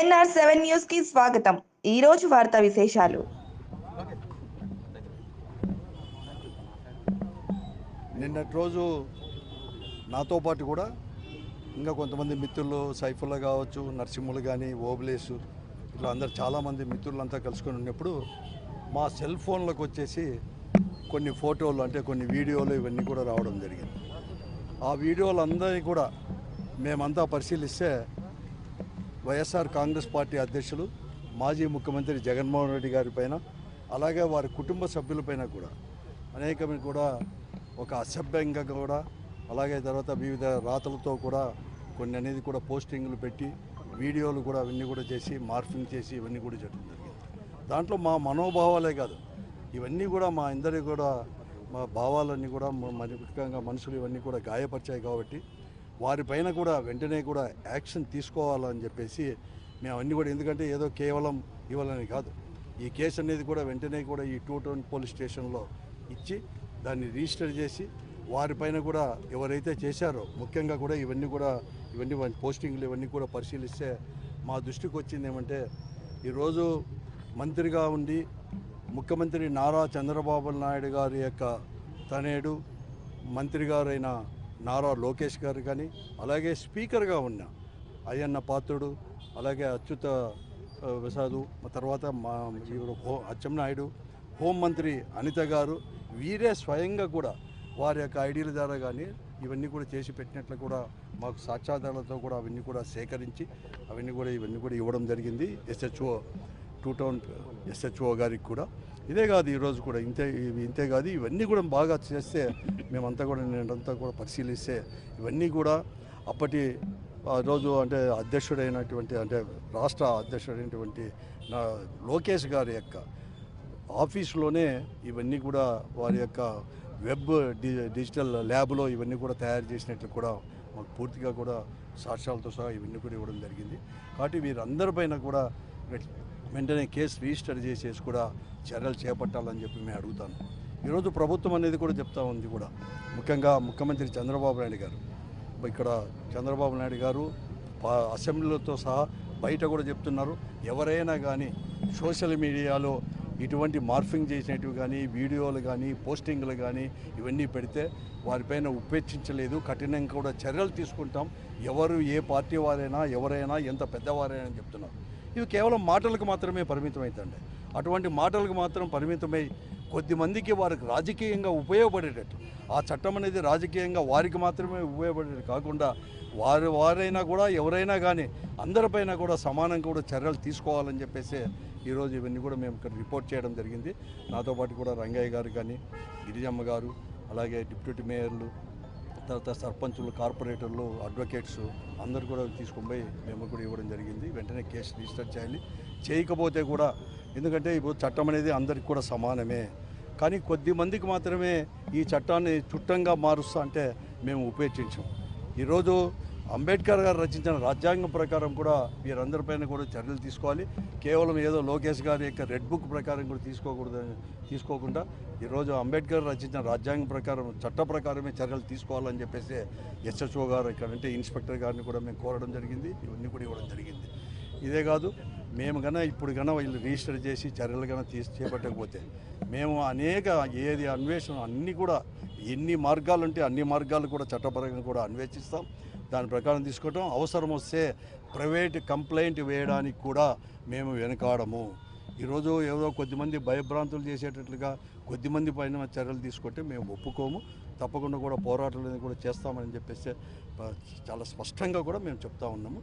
NR seven న్యూస్కి స్వాగతం. ఈ రోజు వార్తా విశేషాలు. నిన్నటి రోజు నాతో పాటు కూడా ఇంకా కొంతమంది మిత్రులు సైఫుల్లా కావచ్చు నరసింహులు కానీ ఓబులేసు ఇట్లా అందరు చాలామంది మిత్రులంతా కలుసుకొని ఉన్నప్పుడు మా సెల్ ఫోన్లకు వచ్చేసి కొన్ని ఫోటోలు అంటే కొన్ని వీడియోలు ఇవన్నీ కూడా రావడం జరిగింది. ఆ వీడియోలు అందరినీ కూడా మేమంతా పరిశీలిస్తే వైఎస్ఆర్ కాంగ్రెస్ పార్టీ అధ్యక్షులు మాజీ ముఖ్యమంత్రి జగన్మోహన్ రెడ్డి గారి పైన అలాగే వారి కుటుంబ సభ్యులపైన కూడా అనేకమైన కూడా ఒక అసభ్యంగా కూడా అలాగే తర్వాత వివిధ రాతలతో కూడా కొన్ని అనేది కూడా పోస్టింగ్లు పెట్టి వీడియోలు కూడా అవన్నీ కూడా చేసి మార్ఫింగ్ చేసి ఇవన్నీ కూడా చేయడం జరిగింది. దాంట్లో మా మనోభావాలే కాదు ఇవన్నీ కూడా మా అందరి కూడా మా భావాలన్నీ కూడా మరి ముఖ్యంగా మనుషులు ఇవన్నీ కూడా గాయపరిచాయి కాబట్టి వారిపైన కూడా వెంటనే కూడా యాక్షన్ తీసుకోవాలని చెప్పేసి మేము అన్నీ కూడా ఎందుకంటే ఏదో కేవలం ఇవ్వాలని కాదు. ఈ కేసు అనేది కూడా వెంటనే కూడా ఈ టూ టౌన్ పోలీస్ స్టేషన్లో ఇచ్చి దాన్ని రిజిస్టర్ చేసి వారిపైన కూడా ఎవరైతే చేశారో ముఖ్యంగా కూడా ఇవన్నీ కూడా ఇవన్నీ పోస్టింగ్లు ఇవన్నీ కూడా పరిశీలిస్తే మా దృష్టికి వచ్చింది ఏమంటే ఈరోజు మంత్రిగా ఉండి ముఖ్యమంత్రి నారా చంద్రబాబు నాయుడు గారి యొక్క తనేడు మంత్రి గారైన నారా లోకేష్ గారు కానీ అలాగే స్పీకర్గా ఉన్న అయ్యన్న పాత్రుడు అలాగే అచ్యుత ప్రసాదు తర్వాత మా ఈవిడ హో అచ్చెన్నాయుడు హోంమంత్రి అనిత గారు వీరే స్వయంగా కూడా వారి యొక్క ఐడియల ద్వారా కానీ ఇవన్నీ కూడా చేసి పెట్టినట్లు కూడా మాకు సాక్ష్యాధారాలతో కూడా అవన్నీ కూడా సేకరించి అవన్నీ కూడా ఇవన్నీ కూడా ఇవ్వడం జరిగింది. ఎస్హెచ్ఓ టూ టౌన్ ఎస్హెచ్ఓ గారికి కూడా. ఇదే కాదు ఈరోజు కూడా ఇంతే ఇంతే కాదు ఇవన్నీ కూడా బాగా చేస్తే మేమంతా కూడా నేనంతా కూడా పరిశీలిస్తే ఇవన్నీ కూడా అప్పటి ఆ రోజు అంటే అధ్యక్షుడైనటువంటి అంటే రాష్ట్ర అధ్యక్షుడైనటువంటి నా లోకేష్ గారి యొక్క ఆఫీసులోనే ఇవన్నీ కూడా వారి యొక్క వెబ్ డి డిజిటల్ ల్యాబ్లో ఇవన్నీ కూడా తయారు చేసినట్లు కూడా మాకు పూర్తిగా కూడా సాక్ష్యాలతో సహా ఇవన్నీ కూడా ఇవ్వడం జరిగింది. కాబట్టి వీరందరిపైన కూడా వెంటనే కేసు రిజిస్టర్ చేసేసి కూడా చర్యలు చేపట్టాలని చెప్పి మేము అడుగుతాను. ఈరోజు ప్రభుత్వం అనేది కూడా చెప్తా ఉంది కూడా. ముఖ్యంగా ముఖ్యమంత్రి చంద్రబాబు నాయుడు గారు. ఇక్కడ చంద్రబాబు నాయుడు గారు పా- అసెంబ్లీలతో సహా బయట కూడా చెప్తున్నారు. ఎవరైనా కానీ సోషల్ మీడియాలో ఇటువంటి మార్ఫింగ్ చేసినట్టు కానీ వీడియోలు కానీ పోస్టింగ్లు కానీ ఇవన్నీ పెడితే వారిపైన ఉపేక్షించలేదు. కఠినంగా కూడా చర్యలు తీసుకుంటాం. ఎవరు ఏ పార్టీ వారైనా ఎవరైనా ఎంత పెద్దవారైనా చెప్తున్నారు. ఇవి కేవలం మాటలకు మాత్రమే పరిమితమవుతుంది అటువంటి మాటలకు మాత్రం పరిమితమై కొద్ది మందికి వారికి రాజకీయంగా ఉపయోగపడేటట్టు. ఆ చట్టం అనేది రాజకీయంగా వారికి మాత్రమే ఉపయోగపడేది కాకుండా వారు వారైనా కూడా ఎవరైనా కానీ అందరిపైన కూడా సమానంగా కూడా చర్యలు తీసుకోవాలని చెప్పేసి ఈరోజు ఇవన్నీ కూడా మేము ఇక్కడ రిపోర్ట్ చేయడం జరిగింది. నాతో పాటు కూడా రంగయ్య గారు కానీ గిరిజమ్మ గారు అలాగే డిప్యూటీ మేయర్లు తర్వాత సర్పంచులు కార్పొరేటర్లు అడ్వకేట్స్ అందరు కూడా తీసుకొని పోయి మేము కూడా ఇవ్వడం జరిగింది. వెంటనే కేసు రిజిస్టర్ చేయాలి. చేయకపోతే కూడా ఎందుకంటే ఇప్పుడు చట్టం అనేది అందరికి కూడా సమానమే. కానీ కొద్ది మందికి మాత్రమే ఈ చట్టాన్ని చుట్టంగా మారుస్తా అంటే మేము ఉపేక్షించాం. ఈరోజు అంబేద్కర్ గారు రచించిన రాజ్యాంగం ప్రకారం కూడా వీరందరిపైన కూడా చర్యలు తీసుకోవాలి. కేవలం ఏదో లోకేష్ గారి యొక్క రెడ్ బుక్ ప్రకారం కూడా తీసుకోకూడదు తీసుకోకుండా ఈరోజు అంబేద్కర్ రచించిన రాజ్యాంగం ప్రకారం చట్ట ప్రకారమే చర్యలు తీసుకోవాలని చెప్పేసి ఎస్హెచ్ఓ గారు ఇక్కడ అంటే ఇన్స్పెక్టర్ గారిని కూడా మేము కోరడం జరిగింది. ఇవన్నీ కూడా ఇవ్వడం జరిగింది. ఇదే కాదు మేము కన్నా ఇప్పుడు కన్నా వీళ్ళు రిజిస్టర్ చేసి చర్యలు కన్నా తీసి చేపట్టకపోతే మేము అనేక ఏది అన్వేషణ అన్నీ కూడా ఎన్ని మార్గాలు ఉంటే అన్ని మార్గాలు కూడా చట్టపరంగా కూడా అన్వేషిస్తాం. దాని ప్రకారం తీసుకోవటం. అవసరం వస్తే ప్రైవేట్ కంప్లైంట్ వేయడానికి కూడా మేము వెనకాడము. ఈరోజు ఏదో కొద్దిమంది భయభ్రాంతులు చేసేటట్లుగా కొద్దిమంది పైన చర్యలు తీసుకుంటే మేము ఒప్పుకోము. తప్పకుండా కూడా పోరాటాలు అనేది కూడా చేస్తామని చెప్పేసి చాలా స్పష్టంగా కూడా మేము చెప్తా ఉన్నాము.